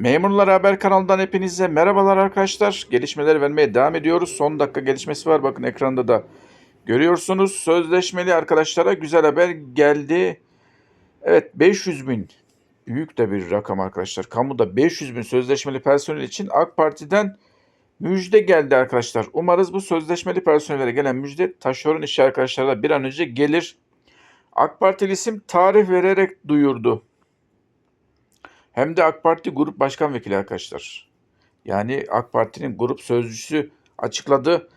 Memurlar Haber kanalından hepinize merhabalar arkadaşlar. Gelişmeleri vermeye devam ediyoruz. Son dakika gelişmesi var. Bakın ekranda da görüyorsunuz. Sözleşmeli arkadaşlara güzel haber geldi. Evet 500 bin büyük de bir rakam arkadaşlar. Kamuda 500 bin sözleşmeli personel için AK Parti'den müjde geldi arkadaşlar. Umarız bu sözleşmeli personellere gelen müjde taşeron işçi arkadaşlara da bir an önce gelir. AK Partili isim tarih vererek duyurdu. Hem de AK Parti Grup Başkan Vekili arkadaşlar. Yani AK Parti'nin grup sözcüsü açıkladı.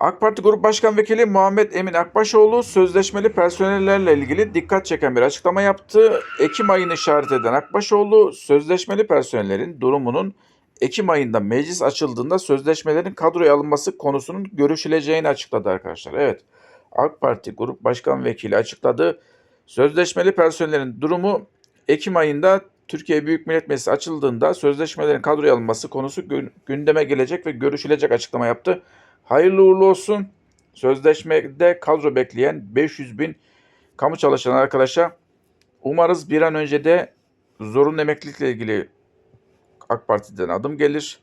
AK Parti Grup Başkan Vekili Muhammed Emin Akbaşoğlu sözleşmeli personellerle ilgili dikkat çeken bir açıklama yaptı. Ekim ayını işaret eden Akbaşoğlu sözleşmeli personellerin durumunun Ekim ayında meclis açıldığında sözleşmelerin kadroya alınması konusunun görüşüleceğini açıkladı arkadaşlar. Evet AK Parti Grup Başkan Vekili açıkladı. Sözleşmeli personellerin durumu Ekim ayında Türkiye Büyük Millet Meclisi açıldığında sözleşmelerin kadroya alınması konusu gün- gündeme gelecek ve görüşülecek açıklama yaptı. Hayırlı uğurlu olsun. Sözleşmede kadro bekleyen 500 bin kamu çalışan arkadaşa umarız bir an önce de zorunlu emeklilikle ilgili AK Parti'den adım gelir.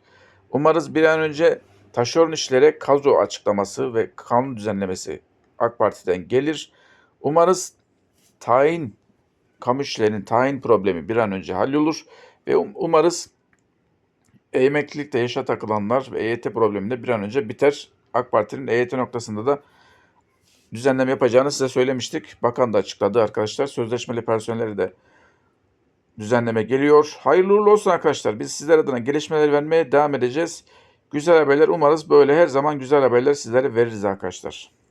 Umarız bir an önce taşeron işlere kadro açıklaması ve kanun düzenlemesi AK Parti'den gelir. Umarız tayin kamu tayin problemi bir an önce hallolur ve um- umarız emeklilikte yaşa takılanlar ve EYT problemi de bir an önce biter. AK Parti'nin EYT noktasında da düzenleme yapacağını size söylemiştik. Bakan da açıkladı arkadaşlar. Sözleşmeli personelleri de düzenleme geliyor. Hayırlı uğurlu olsun arkadaşlar. Biz sizler adına gelişmeler vermeye devam edeceğiz. Güzel haberler umarız böyle her zaman güzel haberler sizlere veririz arkadaşlar.